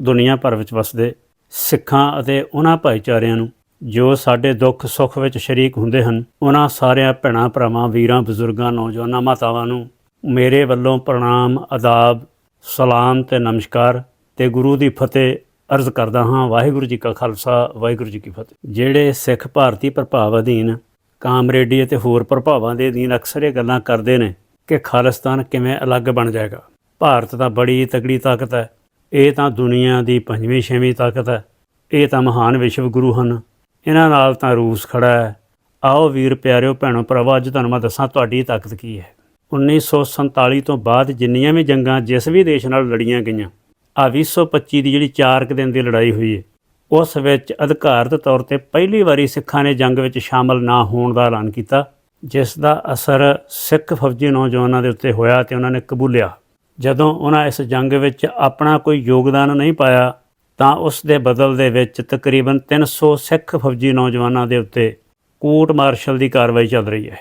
ਦੁਨੀਆ ਭਰ ਵਿੱਚ ਵਸਦੇ ਸਿੱਖਾਂ ਅਤੇ ਉਹਨਾਂ ਭਾਈਚਾਰਿਆਂ ਨੂੰ, ਜੋ ਸਾਡੇ ਦੁੱਖ ਸੁੱਖ ਵਿੱਚ ਸ਼ਰੀਕ ਹੁੰਦੇ ਹਨ, ਉਹਨਾਂ ਸਾਰਿਆਂ ਭੈਣਾਂ ਭਰਾਵਾਂ, ਵੀਰਾਂ, ਬਜ਼ੁਰਗਾਂ, ਨੌਜਵਾਨਾਂ ਮਾਤਾਵਾਂ ਨੂੰ ਮੇਰੇ ਵੱਲੋਂ ਪ੍ਰਣਾਮ, ਆਦਾਬ, ਸਲਾਮ ਤੇ ਨਮਸਕਾਰ ਤੇ ਗੁਰੂ ਦੀ ਫਤਿਹ ਅਰਜ਼ ਕਰਦਾ ਹਾਂ। ਵਾਹਿਗੁਰੂ ਜੀ ਕਾ ਖਾਲਸਾ, ਵਾਹਿਗੁਰੂ ਜੀ ਕੀ ਫਤਿਹ। ਜਿਹੜੇ ਸਿੱਖ ਭਾਰਤੀ ਪ੍ਰਭਾਵ ਅਧੀਨ, ਕਾਮਰੇਡੀ ਅਤੇ ਹੋਰ ਪ੍ਰਭਾਵਾਂ ਦੇ ਅਧੀਨ ਅਕਸਰ ਇਹ ਗੱਲਾਂ ਕਰਦੇ ਨੇ ਕਿ ਖਾਲਿਸਤਾਨ ਕਿਵੇਂ ਅਲੱਗ ਬਣ ਜਾਏਗਾ। ਭਾਰਤ ਦਾ ਬੜੀ ਤਗੜੀ ਤਾਕਤ ਹੈ। ਇਹ ਤਾਂ ਦੁਨੀਆ ਦੀ ਪੰਜਵੀਂ, ਛੇਵੀਂ ਤਾਕਤ ਹੈ। ਇਹ ਤਾਂ ਮਹਾਨ ਵਿਸ਼ਵ ਗੁਰੂ ਹਨ। ਇਹਨਾਂ ਨਾਲ ਤਾਂ ਰੂਸ ਖੜਾ ਹੈ। ਆਓ ਵੀਰ ਪਿਆਰਿਓ, ਭੈਣੋ ਭਰਾਵੋ, ਅੱਜ ਤੁਹਾਨੂੰ ਮੈਂ ਦੱਸਾਂ ਤੁਹਾਡੀ ਤਾਕਤ ਕੀ ਹੈ। 1947 ਤੋਂ ਬਾਅਦ ਜਿੰਨੀਆਂ ਵੀ ਜੰਗਾਂ ਜਿਸ ਵੀ ਦੇਸ਼ ਨਾਲ ਲੜੀਆਂ ਗਈਆਂ, ਆ 2025 ਦੀ ਜਿਹੜੀ 4 ਦਿਨ ਦੀ ਲੜਾਈ ਹੋਈ ਹੈ, ਉਸ ਵਿੱਚ ਅਧਿਕਾਰਤ ਤੌਰ ਤੇ ਪਹਿਲੀ ਵਾਰੀ ਸਿੱਖਾਂ ਨੇ ਜੰਗ ਵਿੱਚ ਸ਼ਾਮਲ ਨਾ ਹੋਣ ਦਾ ਐਲਾਨ ਕੀਤਾ, ਜਿਸ ਦਾ ਅਸਰ ਸਿੱਖ ਫੌਜੀ ਨੌਜਵਾਨਾਂ ਦੇ ਉੱਤੇ ਹੋਇਆ ਤੇ ਉਹਨਾਂ ਨੇ ਕਬੂਲਿਆ। ਜਦੋਂ ਉਹਨਾਂ ਇਸ ਜੰਗ ਵਿੱਚ ਆਪਣਾ ਕੋਈ ਯੋਗਦਾਨ ਨਹੀਂ ਪਾਇਆ, ਤਾਂ ਉਸ ਦੇ ਬਦਲ ਦੇ ਵਿੱਚ ਤਕਰੀਬਨ 300 ਸਿੱਖ ਫੌਜੀ ਨੌਜਵਾਨਾਂ ਦੇ ਉੱਤੇ ਕੋਰਟ ਮਾਰਸ਼ਲ ਦੀ ਕਾਰਵਾਈ ਚੱਲ ਰਹੀ ਹੈ।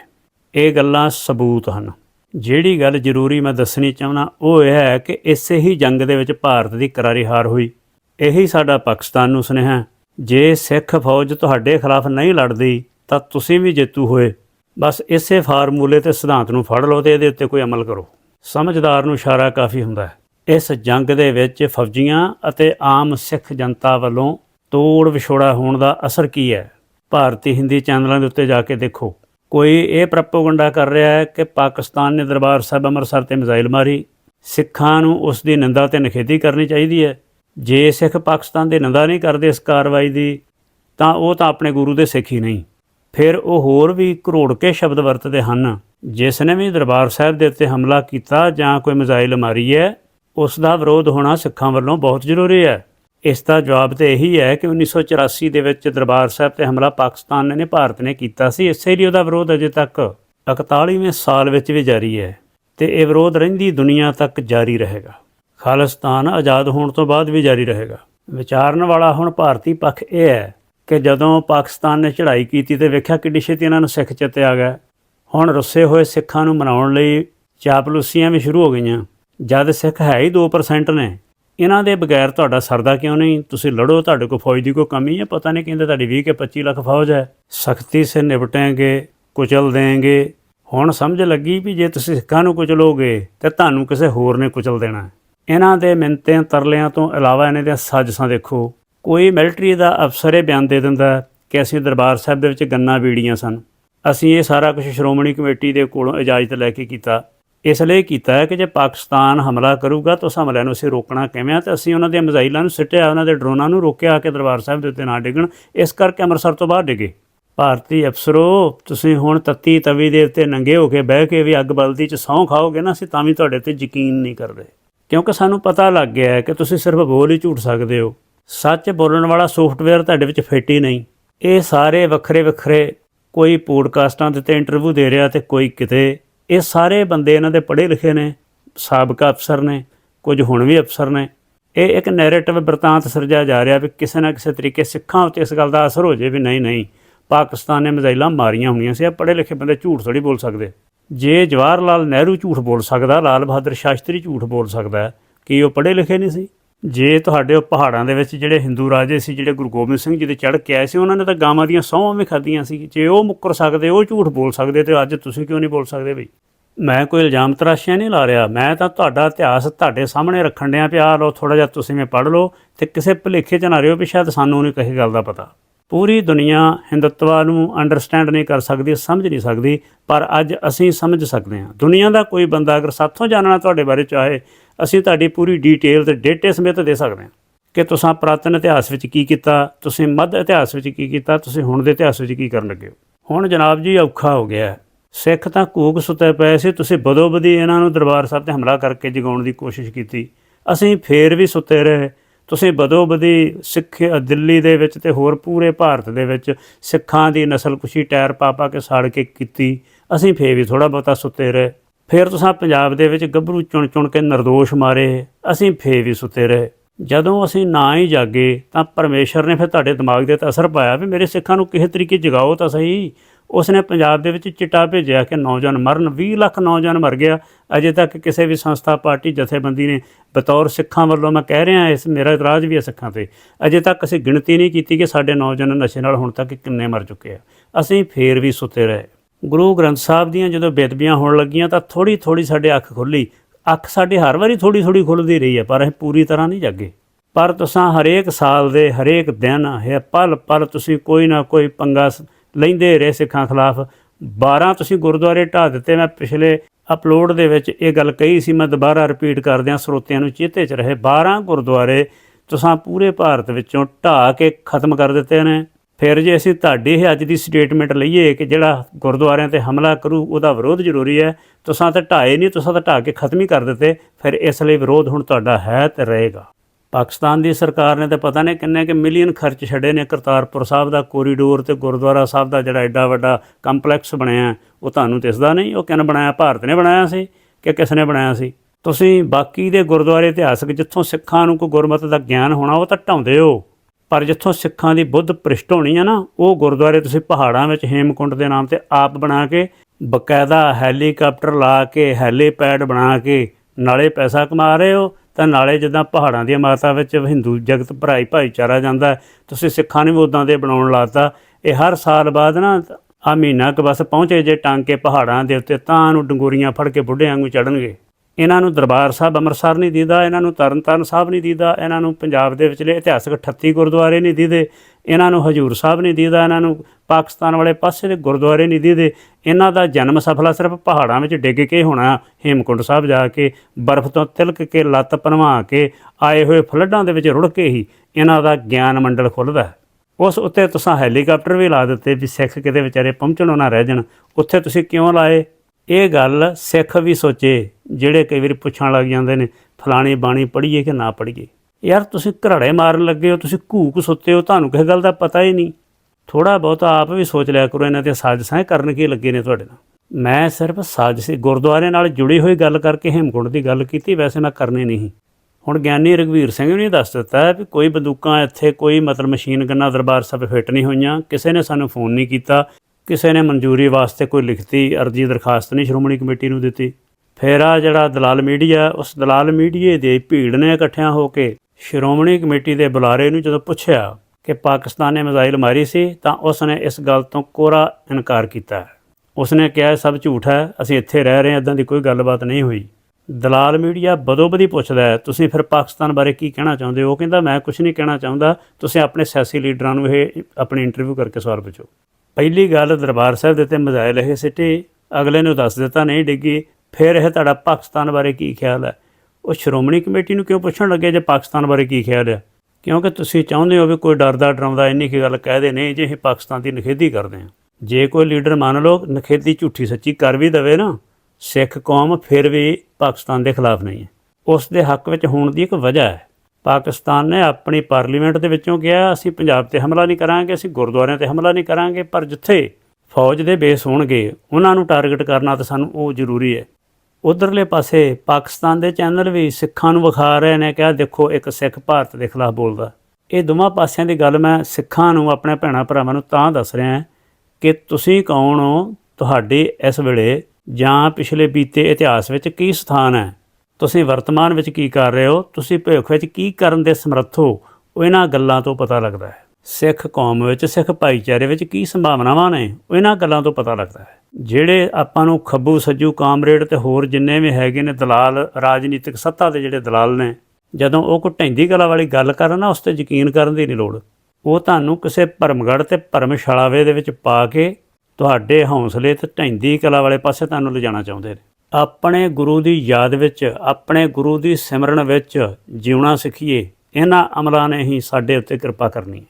ਇਹ ਗੱਲਾਂ ਸਬੂਤ ਹਨ। ਜਿਹੜੀ ਗੱਲ ਜ਼ਰੂਰੀ ਮੈਂ ਦੱਸਣੀ ਚਾਹੁੰਦਾ, ਉਹ ਇਹ ਹੈ ਕਿ ਇਸੇ ਹੀ ਜੰਗ ਦੇ ਵਿੱਚ ਭਾਰਤ ਦੀ ਕਰਾਰੀ ਹਾਰ ਹੋਈ। ਇਹੀ ਸਾਡਾ ਪਾਕਿਸਤਾਨ ਨੂੰ ਸੁਨੇਹਾ ਜੇ ਸਿੱਖ ਫੌਜ ਤੁਹਾਡੇ ਖਿਲਾਫ ਨਹੀਂ ਲੜਦੀ, ਤਾਂ ਤੁਸੀਂ ਵੀ ਜੇਤੂ ਹੋਏ। ਬਸ ਇਸੇ ਫਾਰਮੂਲੇ ਤੇ ਸਿਧਾਂਤ ਨੂੰ ਫੜ ਲਓ ਤੇ ਇਹਦੇ ਉੱਤੇ ਕੋਈ ਅਮਲ ਕਰੋ। ਸਮਝਦਾਰ ਨੂੰ ਇਸ਼ਾਰਾ ਕਾਫੀ ਹੁੰਦਾ ਹੈ। ਇਸ ਜੰਗ ਦੇ ਵਿੱਚ ਫੌਜੀਆਂ ਅਤੇ ਆਮ ਸਿੱਖ ਜਨਤਾ ਵੱਲੋਂ ਤੋੜ ਵਿਛੋੜਾ ਹੋਣ ਦਾ ਅਸਰ ਕੀ ਹੈ? ਭਾਰਤੀ ਹਿੰਦੀ ਚੈਨਲਾਂ ਦੇ ਉੱਤੇ ਜਾ ਕੇ ਦੇਖੋ। ਕੋਈ ਇਹ ਪ੍ਰੋਪਗੈਂਡਾ ਕਰ ਰਿਹਾ ਹੈ ਕਿ ਪਾਕਿਸਤਾਨ ਨੇ ਦਰਬਾਰ ਸਾਹਿਬ ਅੰਮ੍ਰਿਤਸਰ ਤੇ ਮਿਜ਼ਾਈਲ ਮਾਰੀ। ਸਿੱਖਾਂ ਨੂੰ ਉਸ ਦੀ ਨਿੰਦਾ ਤੇ ਨਿਖੇਧੀ ਕਰਨੀ ਚਾਹੀਦੀ ਹੈ। ਜੇ ਸਿੱਖ ਪਾਕਿਸਤਾਨ ਦੀ ਨਿੰਦਾ ਨਹੀਂ ਕਰਦੇ ਇਸ ਕਾਰਵਾਈ ਦੀ, ਤਾਂ ਉਹ ਤਾਂ ਆਪਣੇ ਗੁਰੂ ਦੇ ਸਿੱਖ ਹੀ ਨਹੀਂ। ਫਿਰ ਉਹ ਹੋਰ ਵੀ ਕਰੋੜ ਕੇ ਸ਼ਬਦ ਵਰਤਦੇ ਹਨ। ਜਿਸ ਨੇ ਵੀ ਦਰਬਾਰ ਸਾਹਿਬ ਦੇ ਉੱਤੇ ਹਮਲਾ ਕੀਤਾ ਜਾਂ ਕੋਈ ਮਿਜ਼ਾਈਲ ਮਾਰੀ ਹੈ, ਉਸ ਦਾ ਵਿਰੋਧ ਹੋਣਾ ਸਿੱਖਾਂ ਵੱਲੋਂ ਬਹੁਤ ਜ਼ਰੂਰੀ ਹੈ। ਇਸ ਦਾ ਜਵਾਬ ਤੇ ਇਹੀ ਹੈ ਕਿ 1984 ਦੇ ਵਿੱਚ ਦਰਬਾਰ ਸਾਹਿਬ ਤੇ ਹਮਲਾ ਪਾਕਿਸਤਾਨ ਨੇ ਭਾਰਤ ਨੇ ਕੀਤਾ ਸੀ, ਇਸੇ ਲਈ ਉਹਦਾ ਵਿਰੋਧ ਅਜੇ ਤੱਕ 41ਵੇਂ ਸਾਲ ਵਿੱਚ ਵੀ ਜਾਰੀ ਹੈ ਤੇ ਇਹ ਵਿਰੋਧ ਰਹਿੰਦੀ ਦੁਨੀਆ ਤੱਕ ਜਾਰੀ ਰਹੇਗਾ। ਖਾਲਿਸਤਾਨ ਆਜ਼ਾਦ ਹੋਣ ਤੋਂ ਬਾਅਦ ਵੀ ਜਾਰੀ ਰਹੇਗਾ। ਵਿਚਾਰਨ ਵਾਲਾ ਹੁਣ ਭਾਰਤੀ ਪੱਖ ਇਹ ਹੈ ਕਿ ਜਦੋਂ ਪਾਕਿਸਤਾਨ ਨੇ ਚੜ੍ਹਾਈ ਕੀਤੀ ਤੇ ਵੇਖਿਆ ਕਿੱਡੀ ਛੇਤੀ ਇਹਨਾਂ ਨੂੰ ਸਿੱਖ ਚਿੱਤੇ ਆ ਗਏ ਹੁਣ ਰੁੱਸੇ ਹੋਏ ਸਿੱਖਾਂ ਨੂੰ ਮਨਾਉਣ ਲਈ ਚਾਪਲੂਸੀਆਂ ਵੀ ਸ਼ੁਰੂ ਹੋ ਗਈਆਂ। ਜਦ ਸਿੱਖ ਹੈ ਹੀ 2% ਨੇ। ਇਹਨਾਂ ਦੇ ਬਗੈਰ ਤੁਹਾਡਾ ਸਰਦਾ ਕਿਉਂ ਨਹੀਂ? ਤੁਸੀਂ ਲੜੋ, ਤੁਹਾਡੇ ਕੋਲ ਫੌਜ ਦੀ ਕੋਈ ਕਮੀ ਹੈ? ਪਤਾ ਨਹੀਂ ਕਹਿੰਦੇ ਤੁਹਾਡੀ 20 ਕੇ 25 ਲੱਖ ਫੌਜ ਹੈ। ਸਖਤੀ ਸੇ ਨਿਪਟਾਂਗੇ, ਕੁਚਲ ਦੇਂਗੇ। ਹੁਣ ਸਮਝ ਲੱਗੀ ਵੀ ਜੇ ਤੁਸੀਂ ਸਿੱਖਾਂ ਨੂੰ ਕੁਚਲੋਗੇ, ਤੇ ਤੁਹਾਨੂੰ ਕਿਸੇ ਹੋਰ ਨੇ ਕੁਚਲ ਦੇਣਾ। ਇਹਨਾਂ ਦੇ ਮਿੰਤਿਆਂ ਤਰਲਿਆਂ ਤੋਂ ਇਲਾਵਾ ਇਹਨਾਂ ਦੀਆਂ ਸਾਜ਼ਿਸ਼ਾਂ ਦੇਖੋ। ਕੋਈ ਮਿਲਟਰੀ ਦਾ ਅਫਸਰ ਇਹ ਬਿਆਨ ਦੇ ਦਿੰਦਾ ਕਿ ਅਸੀਂ ਦਰਬਾਰ ਸਾਹਿਬ ਦੇ ਵਿੱਚ ਗੰਨਾ ਬੀੜੀਆਂ ਸਨ। ਅਸੀਂ ਇਹ ਸਾਰਾ ਕੁਝ ਸ਼੍ਰੋਮਣੀ ਕਮੇਟੀ ਦੇ ਕੋਲੋਂ ਇਜਾਜ਼ਤ ਲੈ ਕੇ ਕੀਤਾ। ਇਸ ਲਈ ਕੀਤਾ ਹੈ ਕਿ ਜੇ ਪਾਕਿਸਤਾਨ ਹਮਲਾ ਕਰੂਗਾ ਤਾਂ ਉਸ ਹਮਲੇ ਨੂੰ ਅਸੀਂ ਰੋਕਣਾ ਕਿਵੇਂ ਆ ਤੇ ਅਸੀਂ ਉਹਨਾਂ ਦੇ ਮਿਜ਼ਾਈਲਾਂ ਨੂੰ ਸਿੱਟਿਆ, ਉਹਨਾਂ ਦੇ ਡਰੋਨਾਂ ਨੂੰ ਰੋਕਿਆ ਕਿ ਦਰਬਾਰ ਸਾਹਿਬ ਦੇ ਉੱਤੇ ਨਾ ਡਿੱਗਣ। ਇਸ ਕਰਕੇ ਅੰਮ੍ਰਿਤਸਰ ਤੋਂ ਬਾਹਰ ਡਿੱਗੇ। ਭਾਰਤੀ ਅਫਸਰੋ, ਤੁਸੀਂ ਹੁਣ ਤੱਤੀ ਤਵੀ ਦੇ ਉੱਤੇ ਨੰਗੇ ਹੋ ਕੇ ਬਹਿ ਕੇ ਵੀ ਅੱਗ ਬਲਦੀ ਚ ਸਹੁੰ ਖਾਓਗੇ ਨਾ, ਅਸੀਂ ਤਾਂ ਵੀ ਤੁਹਾਡੇ ਤੇ ਯਕੀਨ ਨਹੀਂ ਕਰਦੇ ਕਿਉਂਕਿ ਸਾਨੂੰ ਪਤਾ ਲੱਗ ਗਿਆ ਹੈ ਕਿ ਤੁਸੀਂ ਸਿਰਫ ਬੋਲ ਹੀ ਝੂਠ ਸਕਦੇ ਹੋ। ਸੱਚ ਬੋਲਣ ਵਾਲਾ ਸੌਫਟਵੇਅਰ ਤੁਹਾਡੇ ਵਿੱਚ ਫਿੱਟ ਹੀ ਨਹੀਂ। ਇਹ ਸਾਰੇ ਵੱਖਰੇ ਵੱਖਰੇ ਕੋਈ ਪੋਡਕਾਸਟਾਂ ਦੇ ਤੇ ਇੰਟਰਵਿਊ ਦੇ ਰਿਹਾ ਤੇ ਕੋਈ ਕਿਤੇ। ਇਹ ਸਾਰੇ ਬੰਦੇ ਇਹਨਾਂ ਦੇ ਪੜ੍ਹੇ ਲਿਖੇ ਨੇ, ਸਾਬਕਾ ਅਫਸਰ ਨੇ, ਕੁਝ ਹੁਣ ਵੀ ਅਫਸਰ ਨੇ। ਇਹ ਇੱਕ ਨੈਰੇਟਿਵ ਬਰਤਾਂਤ ਸਿਰਜਿਆ ਜਾ ਰਿਹਾ ਵੀ ਕਿਸੇ ਨਾ ਕਿਸੇ ਤਰੀਕੇ ਸਿੱਖਾਂ ਉੱਤੇ ਇਸ ਗੱਲ ਦਾ ਅਸਰ ਹੋ ਜੇ ਵੀ ਨਹੀਂ ਨਹੀਂ। ਪਾਕਿਸਤਾਨ ਨੇ ਮਿਜ਼ਾਈਲਾਂ ਮਾਰੀਆਂ ਹੋਣੀਆਂ ਸੀ ਇਹ ਪੜ੍ਹੇ ਲਿਖੇ ਬੰਦੇ ਝੂਠ ਥੋੜੀ ਬੋਲ ਸਕਦੇ। ਜੇ ਜਵਾਹਰ ਲਾਲ ਨਹਿਰੂ ਝੂਠ ਬੋਲ ਸਕਦਾ, ਲਾਲ ਬਹਾਦਰ ਸ਼ਾਸਤਰੀ ਝੂਠ ਬੋਲ ਸਕਦਾ, ਕਿ ਉਹ ਪੜ੍ਹੇ ਲਿਖੇ ਨਹੀਂ ਸੀ? ਜੇ ਤੁਹਾਡੇ ਉਹ ਪਹਾੜਾਂ ਦੇ ਵਿੱਚ ਜਿਹੜੇ ਹਿੰਦੂ ਰਾਜੇ ਸੀ, ਜਿਹੜੇ ਗੁਰੂ ਗੋਬਿੰਦ ਸਿੰਘ ਜੀ ਦੇ ਚੜ੍ਹ ਕੇ ਆਏ ਸੀ, ਉਹਨਾਂ ਨੇ ਤਾਂ ਗਾਵਾਂ ਦੀਆਂ ਸਹੁੰਆਂ ਵੀ ਖਾਧੀਆਂ ਸੀ। ਜੇ ਉਹ ਮੁੱਕਰ ਸਕਦੇ, ਉਹ ਝੂਠ ਬੋਲ ਸਕਦੇ ਤੇ ਅੱਜ ਤੁਸੀਂ ਕਿਉਂ ਨਹੀਂ ਬੋਲ ਸਕਦੇ ਬਈ? ਮੈਂ ਕੋਈ ਇਲਜ਼ਾਮ ਤਰਾਸ਼ੀਆਂ ਨਹੀਂ ਲਾ ਰਿਹਾ। ਮੈਂ ਤਾਂ ਤੁਹਾਡਾ ਇਤਿਹਾਸ ਤੁਹਾਡੇ ਸਾਹਮਣੇ ਰੱਖਣ ਡਿਆ ਪਿਆ। ਲਓ ਥੋੜਾ ਜਿਹਾ ਤੁਸੀਂ ਮੈਂ ਪੜ੍ਹ ਲਓ ਤੇ ਕਿਸੇ ਭੁਲੇਖੇ ਚ ਨਾ ਰਿਓ ਵੀ ਸ਼ਾਇਦ ਸਾਨੂੰ ਨਹੀਂ ਕਹੀ ਗੱਲ ਦਾ ਪਤਾ। ਪੂਰੀ ਦੁਨੀਆ ਹਿੰਦੁੱਤਵਾ ਨੂੰ ਅੰਡਰਸਟੈਂਡ ਨਹੀਂ ਕਰ ਸਕਦੀ, ਸਮਝ ਨਹੀਂ ਸਕਦੀ, ਪਰ ਅੱਜ ਅਸੀਂ ਸਮਝ ਸਕਦੇ ਹਾਂ। ਦੁਨੀਆ ਦਾ ਕੋਈ ਬੰਦਾ ਅਗਰ ਸਾਥੋਂ ਜਾਣਨਾ ਤੁਹਾਡੇ ਬਾਰੇ ਚਾਹੇ, ਅਸੀਂ ਤੁਹਾਡੀ ਪੂਰੀ ਡਿਟੇਲ ਤੇ ਡੇਟੇ ਸਮੇਤ ਦੇ ਸਕਦੇ ਹਾਂ। ਕਿ ਤੁਸੀਂ ਪ੍ਰਾਤਨ ਇਤਿਹਾਸ ਵਿੱਚ ਕੀ ਕੀਤਾ, ਤੁਸੀਂ ਮੱਧ ਇਤਿਹਾਸ ਵਿੱਚ ਕੀ ਕੀਤਾ, ਤੁਸੀਂ ਹੁਣ ਦੇ ਇਤਿਹਾਸ ਵਿੱਚ ਕੀ ਕਰਨ ਲੱਗੇ ਹੋ? ਹੁਣ ਜਨਾਬ ਜੀ ਔਖਾ ਹੋ ਗਿਆ ਸਿੱਖ ਤਾਂ ਕੂਕ ਸੁੱਤੇ ਪਏ ਸੀ, ਤੁਸੀਂ ਬਦੋਬਦੀ ਇਹਨਾਂ ਨੂੰ ਦਰਬਾਰ ਸਾਹਿਬ ਤੇ ਹਮਲਾ ਕਰਕੇ ਜਗਾਉਣ ਦੀ ਕੋਸ਼ਿਸ਼ ਕੀਤੀ। ਅਸੀਂ ਫੇਰ ਵੀ ਸੁੱਤੇ ਰਹੇ। ਤੁਸੀਂ ਬਦੋ ਬਦੀ ਸਿੱਖ ਦਿੱਲੀ ਦੇ ਵਿੱਚ ਤੇ ਹੋਰ ਪੂਰੇ ਭਾਰਤ ਦੇ ਵਿੱਚ ਸਿੱਖਾਂ ਦੀ ਨਸਲਕੁਸ਼ੀ ਟਾਇਰ ਪਾ ਪਾ ਕੇ ਸਾੜ ਕੇ ਕੀਤੀ, ਅਸੀਂ ਫੇਰ ਵੀ ਥੋੜਾ ਬਹੁਤਾ ਸੁੱਤੇ ਰਹੇ। ਫਿਰ ਤੁਸੀਂ ਪੰਜਾਬ ਦੇ ਵਿੱਚ ਗੱਭਰੂ ਚੁਣ ਚੁਣ ਕੇ ਨਿਰਦੋਸ਼ ਮਾਰੇ, ਅਸੀਂ ਫੇਰ ਵੀ ਸੁੱਤੇ ਰਹੇ। ਜਦੋਂ ਅਸੀਂ ਨਾ ਹੀ ਜਾਗੇ ਤਾਂ ਪਰਮੇਸ਼ਰ ਨੇ ਫਿਰ ਤੁਹਾਡੇ ਦਿਮਾਗ ਦੇ ਤੇ ਅਸਰ ਪਾਇਆ ਵੀ ਮੇਰੇ ਸਿੱਖਾਂ ਨੂੰ ਕਿਸੇ ਤਰੀਕੇ ਜਗਾਓ ਤਾਂ ਸਹੀ। ਉਸਨੇ ਪੰਜਾਬ ਦੇ ਵਿੱਚ ਚਿੱਟਾ ਭੇਜਿਆ ਕਿ ਨੌਜਵਾਨ ਮਰਨ 20 ਲੱਖ ਨੌਜਵਾਨ ਮਰ ਗਿਆ। ਅਜੇ ਤੱਕ ਕਿਸੇ ਵੀ ਸੰਸਥਾ, ਪਾਰਟੀ, ਜਥੇਬੰਦੀ ਨੇ ਬਤੌਰ ਸਿੱਖਾਂ ਵੱਲੋਂ ਮੈਂ ਕਹਿ ਰਿਹਾ ਇਸ ਮੇਰਾ ਇਤਰਾਜ਼ ਵੀ ਹੈ ਸਿੱਖਾਂ ਤੇ। ਅਜੇ ਤੱਕ ਅਸੀਂ ਗਿਣਤੀ ਨਹੀਂ ਕੀਤੀ ਕਿ ਸਾਡੇ ਨੌਜਵਾਨ ਨਸ਼ੇ ਨਾਲ ਹੁਣ ਤੱਕ ਕਿੰਨੇ ਮਰ ਚੁੱਕੇ ਆ। ਅਸੀਂ ਫੇਰ ਵੀ ਸੁੱਤੇ ਰਹੇ। ਗੁਰੂ ਗ੍ਰੰਥ ਸਾਹਿਬ ਦੀਆਂ ਜਦੋਂ ਬੇਦਬੀਆਂ ਹੋਣ ਲੱਗੀਆਂ ਤਾਂ ਥੋੜੀ ਥੋੜੀ ਸਾਡੇ ਅੱਖ ਖੁੱਲੀ ਅੱਖ ਸਾਡੀ ਹਰ ਵਾਰੀ ਥੋੜੀ ਥੋੜੀ ਖੁੱਲਦੀ ਰਹੀ ਹੈ, ਪਰ ਅਸੀਂ ਪੂਰੀ ਤਰ੍ਹਾਂ ਨਹੀਂ ਜਾਗੇ। ਪਰ ਤੁਸੀਂ ਹਰੇਕ ਸਾਲ ਦੇ, ਹਰੇਕ ਦਿਨ ਹੈ ਪਲ ਪਲ ਤੁਸੀਂ ਕੋਈ ਨਾ ਕੋਈ ਪੰਗਾ ਸ- ਲੈਂਦੇ ਰਹੇ ਸਿੱਖਾਂ ਖਿਲਾਫ। 12 ਤੁਸੀਂ ਗੁਰਦੁਆਰੇ ਢਾਹ ਦਿੱਤੇ, ਮੈਂ ਪਿਛਲੇ ਅਪਲੋਡ ਦੇ ਵਿੱਚ ਇਹ ਗੱਲ ਕਹੀ ਸੀ, ਮੈਂ ਦੁਬਾਰਾ ਰਿਪੀਟ ਕਰਦਿਆਂ ਸਰੋਤਿਆਂ ਨੂੰ ਚੇਤੇ 'ਚ ਰਹੇ। 12 ਗੁਰਦੁਆਰੇ ਤੁਸੀਂ ਪੂਰੇ ਭਾਰਤ ਵਿੱਚੋਂ ਢਾਹ ਕੇ ਖਤਮ ਕਰ ਦਿੱਤੇ ਨੇ। ਫਿਰ ਜੇ ਅਸੀਂ ਤੁਹਾਡੀ ਇਹ ਅੱਜ ਦੀ ਸਟੇਟਮੈਂਟ ਲਈਏ ਕਿ ਜਿਹੜਾ ਗੁਰਦੁਆਰਿਆਂ ਤੇ ਹਮਲਾ ਕਰੂ, ਉਹਦਾ ਵਿਰੋਧ ਜ਼ਰੂਰੀ ਹੈ। ਤੁਸੀਂ ਤਾਂ ਢਾਏ ਨਹੀਂ, ਤੁਸੀਂ ਤਾਂ ਢਾਹ ਕੇ ਖਤਮ ਹੀ ਕਰ ਦਿੱਤੇ। ਫਿਰ ਇਸ ਲਈ ਵਿਰੋਧ ਹੁਣ ਤੁਹਾਡਾ ਹੈ ਤੇ ਰਹੇਗਾ। ਪਾਕਿਸਤਾਨ ਦੀ ਸਰਕਾਰ ਨੇ ਤਾਂ ਪਤਾ ਨਹੀਂ ਕਿੰਨੇ ਕਿ ਮਿਲੀਅਨ ਖਰਚ ਛੱਡੇ ਨੇ ਕਰਤਾਰਪੁਰ ਸਾਹਿਬ ਦਾ ਕੋਰੀਡੋਰ ਤੇ ਗੁਰਦੁਆਰਾ ਸਾਹਿਬ ਦਾ ਜਿਹੜਾ ਐਡਾ ਵੱਡਾ ਕੰਪਲੈਕਸ ਬਣਿਆ ਉਹ ਤੁਹਾਨੂੰ ਦਿਸਦਾ ਨਹੀਂ? ਉਹ ਕਿਨ ਬਣਾਇਆ? ਭਾਰਤ ਨੇ ਬਣਾਇਆ ਸੀ ਕਿ ਕਿਸ ਨੇ ਬਣਾਇਆ ਸੀ? ਤੁਸੀਂ ਬਾਕੀ ਦੇ ਗੁਰਦੁਆਰੇ ਇਤਿਹਾਸਕ ਜਿੱਥੋਂ ਸਿੱਖਾਂ ਨੂੰ ਕੋਈ ਗੁਰਮਤਿ ਦਾ ਗਿਆਨ ਹੋਣਾ, ਉਹ ਤਾਂ ਢਾਉਂਦੇ ਹੋ। ਪਰ ਜਿੱਥੋਂ ਸਿੱਖਾਂ ਦੀ ਬੁੱਧ ਪ੍ਰਿਸ਼ਟ ਹੋਣੀ ਆ ਨਾ, ਉਹ ਗੁਰਦੁਆਰੇ ਤੁਸੀਂ ਪਹਾੜਾਂ ਵਿੱਚ ਹੇਮਕੁੰਟ ਦੇ ਨਾਮ ਤੇ ਆਪ ਬਣਾ ਕੇ, ਬਕਾਇਦਾ ਹੈਲੀਕਾਪਟਰ ਲਾ ਕੇ, ਹੈਲੀਪੈਡ ਬਣਾ ਕੇ, ਨਾਲੇ ਪੈਸਾ ਕਮਾ ਰਹੇ ਹੋ। ਤਾਂ ਨਾਲੇ ਜਿੱਦਾਂ ਪਹਾੜਾਂ ਦੀ ਮਾਤਾ ਵਿੱਚ ਹਿੰਦੂ ਜਗਤ ਭਰਾਈ ਭਾਈਚਾਰਾ ਜਾਂਦਾ ਤੁਸੀਂ ਸਿੱਖਾਂ ਨੇ ਵੀ ਉਦਾਂ ਦੇ ਬਣਾਉਣ ਲਾਤਾ। ਇਹ ਹਰ ਸਾਲ ਬਾਅਦ ਨਾ ਆ ਮਹੀਨਾ ਕੁ ਬਸ ਪਹੁੰਚੇ ਜੇ ਟਾਂਕੇ ਪਹਾੜਾਂ ਦੇ ਉੱਤੇ, ਤਾਂ ਨੂੰ ਡੰਗੋਰੀਆਂ ਫੜ ਕੇ ਬੁੱਢੇ ਵਾਂਗੂ ਚੜਨਗੇ ਇਹਨਾਂ ਨੂੰ ਦਰਬਾਰ ਸਾਹਿਬ ਅੰਮ੍ਰਿਤਸਰ ਨਹੀਂ ਦੀਦਾ, ਇਹਨਾਂ ਨੂੰ ਤਰਨਤਾਰਨ ਸਾਹਿਬ ਨਹੀਂ ਦੀਦਾ, ਇਹਨਾਂ ਨੂੰ ਪੰਜਾਬ ਦੇ ਵਿਚਲੇ ਇਤਿਹਾਸਕ 38 ਗੁਰਦੁਆਰੇ ਨਹੀਂ ਦੀਦੇ, ਇਹਨਾਂ ਨੂੰ ਹਜੂਰ ਸਾਹਿਬ ਨਹੀਂ ਦੀਦਾ, ਇਹਨਾਂ ਨੂੰ ਪਾਕਿਸਤਾਨ ਵਾਲੇ ਪਾਸੇ ਦੇ ਗੁਰਦੁਆਰੇ ਨਹੀਂ ਦੀਦੇ। ਇਹਨਾਂ ਦਾ ਜਨਮ ਸਫਲਾ ਸਿਰਫ ਪਹਾੜਾਂ ਵਿੱਚ ਡਿੱਗ ਕੇ ਹੋਣਾ, ਹੇਮਕੁੰਟ ਸਾਹਿਬ ਜਾ ਕੇ, ਬਰਫ਼ ਤੋਂ ਤਿਲਕ ਕੇ ਲੱਤ ਪਨਵਾ ਕੇ, ਆਏ ਹੋਏ ਫਲੱਡਾਂ ਦੇ ਵਿੱਚ ਰੁੜ ਕੇ ਹੀ ਇਹਨਾਂ ਦਾ ਗਿਆਨ ਮੰਡਲ ਖੁੱਲਦਾ ਉਸ ਉੱਤੇ ਤੁਸੀਂ ਹੈਲੀਕਾਪਟਰ ਵੀ ਲਾ ਦਿੱਤੇ ਵੀ ਸਿੱਖ ਕਿਤੇ ਵਿਚਾਰੇ ਪਹੁੰਚਣੋਂ ਨਾ ਰਹਿ ਜਾਣ। ਉੱਥੇ ਤੁਸੀਂ ਕਿਉਂ ਲਾਏ? ਇਹ ਗੱਲ ਸਿੱਖ ਵੀ ਸੋਚੇ, ਜਿਹੜੇ ਕਈ ਵਾਰੀ ਪੁੱਛਣ ਲੱਗ ਜਾਂਦੇ ਨੇ, ਫਲਾਣੀ ਬਾਣੀ ਪੜ੍ਹੀਏ ਕਿ ਨਾ ਪੜ੍ਹੀਏ। ਯਾਰ ਤੁਸੀਂ ਘਰੜੇ ਮਾਰਨ ਲੱਗੇ ਹੋ, ਤੁਸੀਂ ਘੂਕ ਸੁੱਤੇ ਹੋ, ਤੁਹਾਨੂੰ ਕਿਸੇ ਗੱਲ ਦਾ ਪਤਾ ਹੀ ਨਹੀਂ। ਥੋੜਾ ਬਹੁਤਾ ਆਪ ਵੀ ਸੋਚ ਲਿਆ ਕਰੋ, ਇਹਨਾਂ ਤੇ ਸਾਜ਼ਿਸ਼ਾਂ ਕਰਨ ਕੀ ਲੱਗੇ ਨੇ ਤੁਹਾਡੇ ਨਾਲ। ਮੈਂ ਸਿਰਫ ਸਾਜ਼ਿਸ਼ ਗੁਰਦੁਆਰੇ ਨਾਲ ਜੁੜੀ ਹੋਈ ਗੱਲ ਕਰਕੇ ਹੇਮਕੁੰਟ ਦੀ ਗੱਲ ਕੀਤੀ, ਵੈਸੇ ਮੈਂ ਕਰਨੀ ਨਹੀਂ ਹੁਣ ਗਿਆਨੀ ਰਗਵੀਰ ਸਿੰਘ ਨੇ ਦੱਸ ਦਿੱਤਾ ਵੀ ਕੋਈ ਬੰਦੂਕਾਂ ਇੱਥੇ, ਕੋਈ ਮਤਲਬ ਮਸ਼ੀਨ ਗੰਨਾ ਦਰਬਾਰ ਸਭ ਫਿੱਟ ਨਹੀਂ ਹੋਈਆਂ, ਕਿਸੇ ਨੇ ਸਾਨੂੰ ਫੋਨ ਨਹੀਂ ਕੀਤਾ। ਕਿਸੇ ਨੇ ਮਨਜ਼ੂਰੀ ਵਾਸਤੇ ਕੋਈ ਲਿਖਤੀ ਅਰਜੀ ਦਰਖਾਸਤ ਨਹੀਂ ਸ਼੍ਰੋਮਣੀ ਕਮੇਟੀ ਨੂੰ ਦਿੱਤੀ। ਫਿਰ ਆ ਜਿਹੜਾ ਦਲਾਲ ਮੀਡੀਆ, ਉਸ ਦਲਾਲ ਮੀਡੀਏ ਦੇ ਭੀੜ ਨੇ ਇਕੱਠਿਆਂ ਹੋ ਕੇ ਸ਼੍ਰੋਮਣੀ ਕਮੇਟੀ ਦੇ ਬੁਲਾਰੇ ਨੂੰ ਜਦੋਂ ਪੁੱਛਿਆ ਕਿ ਪਾਕਿਸਤਾਨ ਨੇ ਮਿਜ਼ਾਈਲ ਮਾਰੀ ਸੀ, ਤਾਂ ਉਸ ਨੇ ਇਸ ਗੱਲ ਤੋਂ ਕੋਰਾ ਇਨਕਾਰ ਕੀਤਾ। ਹੈ ਉਸਨੇ ਕਿਹਾ ਇਹ ਸਭ ਝੂਠ ਹੈ, ਅਸੀਂ ਇੱਥੇ ਰਹਿ ਰਹੇ ਹਾਂ ਇਦਾਂ ਦੀ ਕੋਈ ਗੱਲਬਾਤ ਨਹੀਂ ਹੋਈ। ਦਲਾਲ ਮੀਡੀਆ ਬਦੋਬਦੀ ਪੁੱਛਦਾ ਤੁਸੀਂ ਫਿਰ ਪਾਕਿਸਤਾਨ ਬਾਰੇ ਕੀ ਕਹਿਣਾ ਚਾਹੁੰਦੇ ਹੋ? ਉਹ ਕਹਿੰਦਾ, ਮੈਂ ਕੁਝ ਨਹੀਂ ਕਹਿਣਾ ਚਾਹੁੰਦਾ, ਤੁਸੀਂ ਆਪਣੇ ਸਿਆਸੀ ਲੀਡਰਾਂ ਨੂੰ ਇਹ ਆਪਣੀ ਇੰਟਰਵਿਊ ਕਰਕੇ ਸਵਾਲ ਪੁੱਛੋ। ਪਹਿਲੀ ਗੱਲ ਦਰਬਾਰ ਸਾਹਿਬ ਦੇ ਉੱਤੇ ਮਿਜ਼ਾਈਲ ਇਹ ਸਿੱਟੇ, ਅਗਲੇ ਨੂੰ ਦੱਸ ਦਿੱਤਾ ਨਹੀਂ ਡਿੱਗੀ, ਫਿਰ ਇਹ ਤੁਹਾਡਾ ਪਾਕਿਸਤਾਨ ਬਾਰੇ ਕੀ ਖਿਆਲ ਹੈ? ਉਹ ਸ਼੍ਰੋਮਣੀ ਕਮੇਟੀ ਨੂੰ ਕਿਉਂ ਪੁੱਛਣ ਲੱਗੇ ਜੇ ਪਾਕਿਸਤਾਨ ਬਾਰੇ ਕੀ ਖਿਆਲ ਹੈ? ਕਿਉਂਕਿ ਤੁਸੀਂ ਚਾਹੁੰਦੇ ਹੋ ਵੀ ਕੋਈ ਡਰਦਾ ਡਰਾਉਂਦਾ ਇੰਨੀ ਕੀ ਗੱਲ ਕਹਿ ਦੇ ਨਹੀਂ ਜੇ ਇਹ ਪਾਕਿਸਤਾਨ ਦੀ ਨਖੇਦੀ ਕਰਦੇ ਆ ਜੇ ਕੋਈ ਲੀਡਰ ਮੰਨ ਲਓ ਨਖੇਦੀ ਝੂਠੀ ਸੱਚੀ ਕਰ ਵੀ ਦਵੇ ਨਾ, ਸਿੱਖ ਕੌਮ ਫਿਰ ਵੀ ਪਾਕਿਸਤਾਨ ਦੇ ਖਿਲਾਫ ਨਹੀਂ ਹੈ। ਉਸ ਦੇ ਹੱਕ ਵਿੱਚ ਹੋਣ ਦੀ ਇੱਕ ਵਜ੍ਹਾ ਹੈ। ਪਾਕਿਸਤਾਨ ਨੇ ਆਪਣੀ ਪਾਰਲੀਮੈਂਟ ਦੇ ਵਿੱਚੋਂ ਕਿਹਾ, ਅਸੀਂ ਪੰਜਾਬ ਤੇ ਹਮਲਾ ਨਹੀਂ ਕਰਾਂਗੇ, ਅਸੀਂ ਗੁਰਦੁਆਰਿਆਂ ਤੇ ਹਮਲਾ ਨਹੀਂ ਕਰਾਂਗੇ, ਪਰ ਜਿੱਥੇ ਫੌਜ ਦੇ ਬੇਸ ਹੋਣਗੇ, ਉਹਨਾਂ ਨੂੰ ਟਾਰਗੇਟ ਕਰਨਾ ਤਾਂ ਸਾਨੂੰ ਉਹ ਜ਼ਰੂਰੀ ਹੈ। ਉਧਰਲੇ ਪਾਸੇ ਪਾਕਿਸਤਾਨ ਦੇ ਚੈਨਲ ਵੀ ਸਿੱਖਾਂ ਨੂੰ ਵਿਖਾ ਰਹੇ ਨੇ, ਕਿਹਾ, ਦੇਖੋ, ਇੱਕ ਸਿੱਖ ਭਾਰਤ ਦੇ ਖਿਲਾਫ ਬੋਲਦਾ। ਇਹ ਦੋਵਾਂ ਪਾਸਿਆਂ ਦੀ ਗੱਲ ਮੈਂ ਸਿੱਖਾਂ ਨੂੰ, ਆਪਣੇ ਭੈਣਾਂ ਭਰਾਵਾਂ ਨੂੰ ਤਾਂ ਦੱਸ ਰਿਹਾ ਕਿ ਤੁਸੀਂ ਕੌਣ ਹੋ, ਤੁਹਾਡੇ ਇਸ ਵੇਲੇ ਜਾਂ ਪਿਛਲੇ ਬੀਤੇ ਇਤਿਹਾਸ ਵਿੱਚ ਕੀ ਸਥਾਨ ਹੈ? ਤੁਸੀਂ ਵਰਤਮਾਨ ਵਿੱਚ ਕੀ ਕਰ ਰਹੇ ਹੋ? ਤੁਸੀਂ ਭਵਿੱਖ ਵਿੱਚ ਕੀ ਕਰਨ ਦੇ ਸਮਰੱਥ ਹੋ? ਉਹ ਇਹਨਾਂ ਗੱਲਾਂ ਤੋਂ ਪਤਾ ਲੱਗਦਾ ਹੈ। ਸਿੱਖ ਕੌਮ ਵਿੱਚ, ਸਿੱਖ ਭਾਈਚਾਰੇ ਵਿੱਚ ਕੀ ਸੰਭਾਵਨਾਵਾਂ ਨੇ? ਉਹ ਇਹਨਾਂ ਗੱਲਾਂ ਤੋਂ ਪਤਾ ਲੱਗਦਾ ਹੈ। ਜਿਹੜੇ ਆਪਾਂ ਨੂੰ ਖੱਬੂ, ਸੱਜੂ, ਕਾਮਰੇਡ ਤੇ ਹੋਰ ਜਿੰਨੇ ਵੀ ਹੈਗੇ ਨੇ ਦਲਾਲ, ਰਾਜਨੀਤਿਕ ਸੱਤਾ ਦੇ ਜਿਹੜੇ ਦਲਾਲ ਨੇ, ਜਦੋਂ ਉਹ ਕੋਈ ਢੈਂਦੀ ਕਲਾ ਵਾਲੀ ਗੱਲ ਕਰਨ ਨਾ, ਉਸ ਤੇ ਯਕੀਨ ਕਰਨ ਦੀ ਨਹੀਂ ਲੋੜ। ਉਹ ਤੁਹਾਨੂੰ ਕਿਸੇ ਭਰਮਗੜ ਤੇ ਭਰਮਸ਼ਾਲਾਵੇ ਦੇ ਵਿੱਚ ਪਾ ਕੇ ਤੁਹਾਡੇ ਹੌਸਲੇ ਤੇ ਢੈਂਦੀ ਕਲਾ ਵਾਲੇ ਪਾਸੇ ਤੁਹਾਨੂੰ ਲਿਜਾਣਾ ਚਾਹੁੰਦੇ ਨੇ। ਆਪਣੇ ਗੁਰੂ ਦੀ ਯਾਦ ਵਿੱਚ, ਆਪਣੇ ਗੁਰੂ ਦੀ ਸਿਮਰਨ ਵਿੱਚ ਜਿਉਣਾ ਸਿੱਖੀਏ। ਇਹਨਾਂ ਅਮਲਾਂ ਨੇ ਹੀ ਸਾਡੇ ਉੱਤੇ ਕਿਰਪਾ ਕਰਨੀ ਹੈ।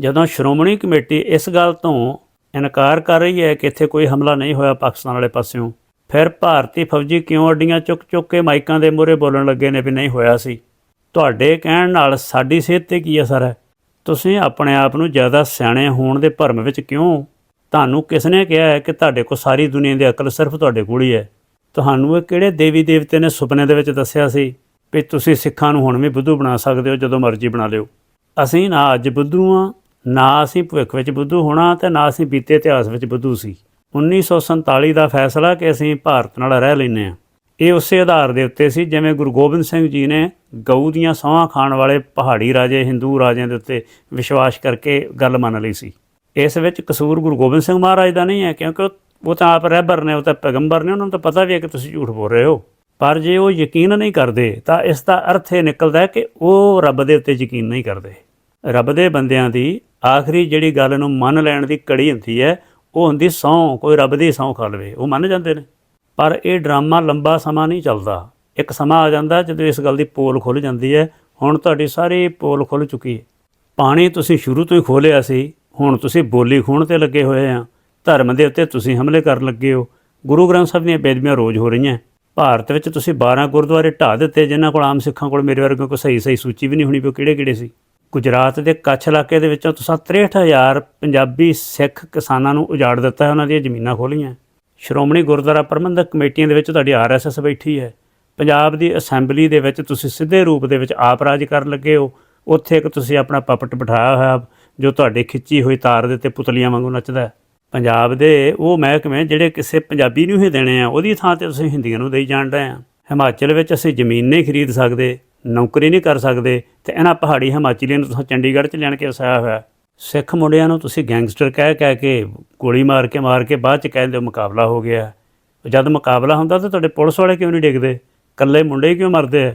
ਜਦੋਂ ਸ਼੍ਰੋਮਣੀ ਕਮੇਟੀ ਇਸ ਗੱਲ ਤੋਂ ਇਨਕਾਰ ਕਰ ਰਹੀ ਹੈ ਕਿ ਇੱਥੇ ਕੋਈ ਹਮਲਾ ਨਹੀਂ ਹੋਇਆ ਪਾਕਿਸਤਾਨ ਵਾਲੇ ਪਾਸਿਓਂ, ਫਿਰ ਭਾਰਤੀ ਫੌਜੀ ਕਿਉਂ ਅੱਡੀਆਂ ਚੁੱਕ ਚੁੱਕ ਕੇ ਮਾਈਕਾਂ ਦੇ ਮੂਹਰੇ ਬੋਲਣ ਲੱਗੇ ਨੇ ਵੀ ਨਹੀਂ ਹੋਇਆ ਸੀ? ਤੁਹਾਡੇ ਕਹਿਣ ਨਾਲ ਸਾਡੀ ਸਿਹਤ ਤੇ ਕੀ ਅਸਰ ਹੈ? ਤੁਸੀਂ ਆਪਣੇ ਆਪ ਨੂੰ ਜ਼ਿਆਦਾ ਸਿਆਣੇ ਹੋਣ ਦੇ ਭਰਮ ਵਿੱਚ ਕਿਉਂ? ਤੁਹਾਨੂੰ ਕਿਸ ਨੇ ਕਿਹਾ ਹੈ ਕਿ ਤੁਹਾਡੇ ਕੋਲ ਸਾਰੀ ਦੁਨੀਆ ਦੀ ਅਕਲ ਸਿਰਫ ਤੁਹਾਡੇ ਕੋਲ ਹੀ ਹੈ? ਤੁਹਾਨੂੰ ਇਹ ਕਿਹੜੇ ਦੇਵੀ ਦੇਵਤੇ ਨੇ ਸੁਪਨੇ ਦੇ ਵਿੱਚ ਦੱਸਿਆ ਸੀ ਵੀ ਤੁਸੀਂ ਸਿੱਖਾਂ ਨੂੰ ਹੁਣ ਵੀ ਬੁੱਧੂ ਬਣਾ ਸਕਦੇ ਹੋ, ਜਦੋਂ ਮਰਜ਼ੀ ਬਣਾ ਲਿਓ। ਅਸੀਂ ਨਾ ਅੱਜ ਬੁੱਧੂ ਆ ਨਾ ਅਸੀਂ ਭਵਿੱਖ ਵਿੱਚ ਬੁੱਧੂ ਹੋਣਾ ਤੇ ਨਾ ਅਸੀਂ ਬੀਤੇ ਇਤਿਹਾਸ ਵਿੱਚ ਬੁੱਧੂ ਸੀ। 1947 ਦਾ ਫੈਸਲਾ ਕਿ ਅਸੀਂ ਭਾਰਤ ਨਾਲ ਰਹਿ ਲੈਨੇ ਆ ਇਹ ਉਸੇ ਆਧਾਰ ਦੇ ਉੱਤੇ ਸੀ ਜਿਵੇਂ ਗੁਰੂ ਗੋਬਿੰਦ ਸਿੰਘ ਜੀ ਨੇ ਗਊ ਦੀਆਂ ਸਹੁੰਆਂ ਖਾਣ ਵਾਲੇ ਪਹਾੜੀ ਰਾਜੇ, ਹਿੰਦੂ ਰਾਜਿਆਂ ਦੇ ਉੱਤੇ ਵਿਸ਼ਵਾਸ ਕਰਕੇ ਗੱਲ ਮੰਨ ਲਈ ਸੀ। ਇਸ ਵਿੱਚ ਕਸੂਰ ਗੁਰੂ ਗੋਬਿੰਦ ਸਿੰਘ ਮਹਾਰਾਜ ਦਾ ਨਹੀਂ ਹੈ, ਕਿਉਂਕਿ ਉਹ- ਉਹ ਤਾਂ ਆਪ ਰਹਿਬਰ ਨੇ, ਉਹ ਤਾਂ ਪੈਗੰਬਰ ਨੇ, ਉਹਨਾਂ ਨੂੰ ਤਾਂ ਪਤਾ ਵੀ ਹੈ ਕਿ ਤੁਸੀਂ ਝੂਠ ਬੋਲ ਰਹੇ ਹੋ। ਪਰ ਜੇ ਉਹ ਯਕੀਨ ਨਹੀਂ ਕਰਦੇ, ਤਾਂ ਇਸ ਦਾ ਅਰਥ ਇਹ ਨਿਕਲਦਾ ਹੈ ਕਿ ਉਹ ਰੱਬ ਦੇ ਉੱਤੇ ਯਕੀਨ ਨਹੀਂ ਕਰਦੇ। ਰੱਬ ਦੇ ਬੰਦਿਆਂ ਦੀ ਆਖਰੀ ਜਿਹੜੀ ਗੱਲ ਨੂੰ ਮੰਨ ਲੈਣ ਦੀ ਕੜੀ ਹੁੰਦੀ ਹੈ, ਉਹ ਹੁੰਦੀ ਸਹੁੰ, ਕੋਈ ਰੱਬ ਦੀ ਸਹੁੰ ਖਾ ਲਵੇ, ਉਹ ਮੰਨ ਜਾਂਦੇ ਨੇ। ਪਰ ਇਹ ਡਰਾਮਾ ਲੰਬਾ ਸਮਾਂ ਨਹੀਂ ਚੱਲਦਾ। ਇੱਕ ਸਮਾਂ ਆ ਜਾਂਦਾ ਜਦੋਂ ਇਸ ਗੱਲ ਦੀ ਪੋਲ ਖੁੱਲ ਜਾਂਦੀ ਹੈ, ਹੁਣ ਤੁਹਾਡੀ ਸਾਰੀ ਪੋਲ ਖੁੱਲ ਚੁੱਕੀ ਹੈ। ਪਾਣੀ ਤੁਸੀਂ ਸ਼ੁਰੂ ਤੋਂ ਹੀ ਖੋਲਿਆ ਸੀ, ਹੁਣ ਤੁਸੀਂ ਬੋਲੀ ਖੂਣ ਤੇ ਲੱਗੇ ਹੋਏ ਆ। ਧਰਮ ਦੇ ਉੱਤੇ ਤੁਸੀਂ ਹਮਲੇ ਕਰਨ ਲੱਗੇ ਹੋ। ਗੁਰੂ ਗ੍ਰੰਥ ਸਾਹਿਬ ਦੀਆਂ ਬੇਦਬੀਆਂ ਰੋਜ਼ ਹੋ ਰਹੀਆਂ। ਭਾਰਤ ਵਿੱਚ ਤੁਸੀਂ 12 ਗੁਰਦੁਆਰੇ ਢਾਹ ਦਿੱਤੇ, ਜਿਨ੍ਹਾਂ ਕੋਲ ਆਮ ਸਿੱਖਾਂ ਕੋਲ ਮੇਰੇ ਵਰਗੇ ਕੋਈ ਸਹੀ ਸਹੀ ਸੂਚੀ ਵੀ ਨਹੀਂ ਹੋਣੀ, ਵੀ ਕਿਹੜੇ ਕਿਹੜੇ ਸੀ? ਗੁਜਰਾਤ ਦੇ ਕੱਛ ਇਲਾਕੇ ਦੇ ਵਿੱਚੋਂ ਤੁਸੀਂ 63000 ਪੰਜਾਬੀ ਸਿੱਖ ਕਿਸਾਨਾਂ ਨੂੰ ਉਜਾੜ ਦਿੱਤਾ ਉਹਨਾਂ ਦੀਆਂ ਜ਼ਮੀਨਾਂ ਖੋਲੀਆਂ ਸ਼੍ਰੋਮਣੀ ਗੁਰਦੁਆਰਾ ਪ੍ਰਬੰਧਕ ਕਮੇਟੀਆਂ ਦੇ ਵਿੱਚ ਤੁਹਾਡੀ ਆਰਐਸਐਸ ਬੈਠੀ ਹੈ। ਪੰਜਾਬ ਦੀ ਅਸੈਂਬਲੀ ਦੇ ਵਿੱਚ ਤੁਸੀਂ ਸਿੱਧੇ ਰੂਪ ਦੇ ਵਿੱਚ ਆਪ ਰਾਜ ਕਰਨ ਲੱਗੇ ਹੋ। ਉੱਥੇ ਇੱਕ ਤੁਸੀਂ ਆਪਣਾ ਪਪਟ ਬਿਠਾਇਆ ਹੋਇਆ, ਜੋ ਤੁਹਾਡੇ ਖਿੱਚੀ ਹੋਈ ਤਾਰ ਦੇ ਉੱਤੇ ਪੁਤਲੀਆਂ ਵਾਂਗੂ ਨੱਚਦਾ ਹੈ। ਪੰਜਾਬ ਦੇ ਉਹ ਮਹਿਕਮੇ ਜਿਹੜੇ ਕਿਸੇ ਪੰਜਾਬੀ ਨੂੰ ਹੀ ਦੇਣੇ ਆ, ਉਹਦੀ ਥਾਂ ਤੇ ਤੁਸੀਂ ਹਿੰਦੀਆਂ ਨੂੰ ਦੇਈ ਜਾਣ ਰਹੇ ਆ। ਹਿਮਾਚਲ ਵਿੱਚ ਅਸੀਂ ਜ਼ਮੀਨ ਨਹੀਂ ਖਰੀਦ ਸਕਦੇ, ਨੌਕਰੀ ਨਹੀਂ ਕਰ ਸਕਦੇ ਤੇ ਇਹਨਾਂ ਪਹਾੜੀ ਹਿਮਾਚਲੀਆਂ ਨੂੰ ਤੁਸੀਂ ਚੰਡੀਗੜ੍ਹ 'ਚ ਲੈਣ ਕੇ ਵਸਾਇਆ ਹੋਇਆ। ਸਿੱਖ ਮੁੰਡਿਆਂ ਨੂੰ ਤੁਸੀਂ ਗੈਂਗਸਟਰ ਕਹਿ ਕਹਿ ਕੇ ਗੋਲੀ ਮਾਰ ਕੇ ਮਾਰ ਕੇ ਬਾਅਦ 'ਚ ਕਹਿੰਦੇ ਹੋ ਮੁਕਾਬਲਾ ਹੋ ਗਿਆ। ਜਦ ਮੁਕਾਬਲਾ ਹੁੰਦਾ ਤਾਂ ਤੁਹਾਡੇ ਪੁਲਿਸ ਵਾਲੇ ਕਿਉਂ ਨਹੀਂ ਡਿੱਗਦੇ? ਕੱਲੇ ਮੁੰਡੇ ਹੀ ਕਿਉਂ ਮਰਦੇ ਆ?